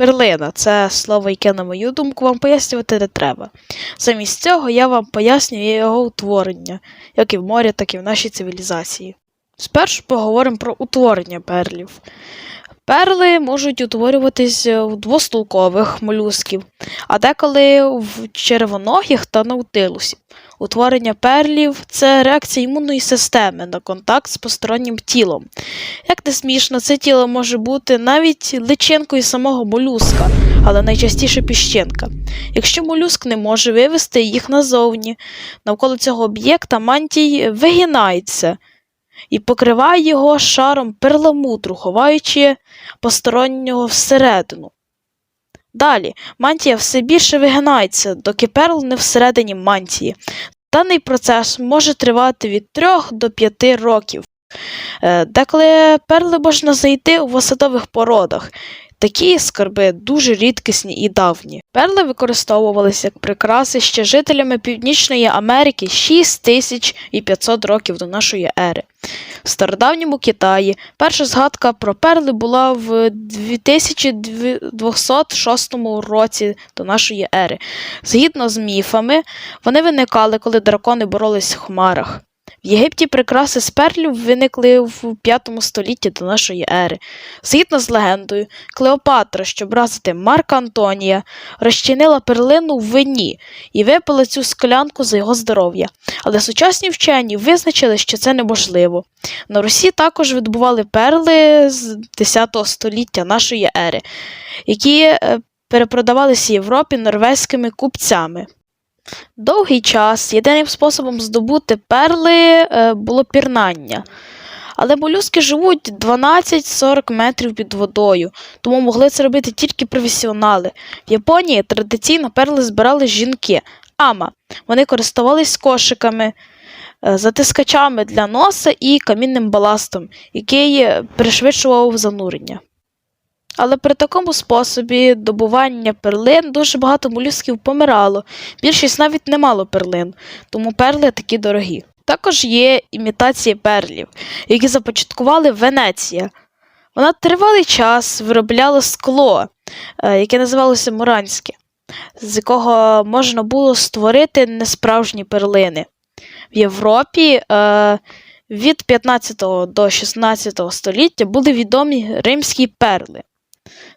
Перлина це слово, яке, на мою думку, вам пояснювати не треба. Замість цього я вам пояснюю його утворення, як і в морі, так і в нашій цивілізації. Спершу поговоримо про утворення перлів. Перли можуть утворюватись в двостулкових молюсків, а деколи в червоногих та наутилусів. Утворення перлів це реакція імунної системи на контакт з постороннім тілом. Як не смішно, це тіло може бути навіть личинкою самого молюска, але найчастіше піщинка. Якщо молюск не може вивести їх назовні, навколо цього об'єкта мантій вигинається і покриває його шаром перламутру, ховаючи постороннього всередину. Далі мантія все більше вигинається, доки перл не всередині мантії. Даний процес може тривати від 3 до 5 років. Е, Деколи перли можна знайти у осадових породах. Такі скарби дуже рідкісні і давні. Перли використовувалися як прикраси ще жителями Північної Америки 6500 років до нашої ери. В стародавньому Китаї перша згадка про перли була в 2206 році до нашої ери. Згідно з міфами, вони виникали, коли дракони боролись в хмарах. В Єгипті прикраси з перлів виникли в 5 столітті до нашої ери. Згідно з легендою, Клеопатра, щоб вразити Марка Антонія, розчинила перлину в вині і випила цю склянку за його здоров'я. Але сучасні вчені визначили, що це неможливо. На Русі також видобували перли з 10 століття нашої ери, які е, перепродавалися Європі норвезькими купцями. Довгий час єдиним способом здобути перли е, було пірнання. Але молюски живуть 12-40 метрів під водою, тому могли це робити тільки професіонали. В Японії традиційно перли збирали жінки, ама. Вони користувались кошиками, е, затискачами для носа і камінним баластом, який е, пришвидшував занурення. Але при такому способі добування перлин дуже багато молюсків помирало. Більшість навіть не мало перлин, тому перли такі дорогі. Також є імітації перлів, які започаткували Венеція. Вона тривалий час виробляла скло, е, яке називалося Муранське, з якого можна було створити несправжні перлини. В Європі е, від 15 до 16 століття були відомі римські перли.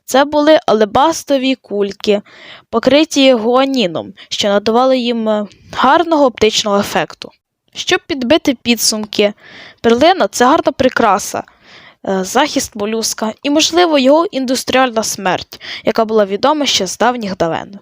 Це були алебастові кульки, покриті гуаніном, що надавали їм е, гарного оптичного ефекту. Щоб підбити підсумки, перлина це гарна прикраса, е, захист молюска і, можливо, його індустріальна смерть, яка була відома ще з давніх давен.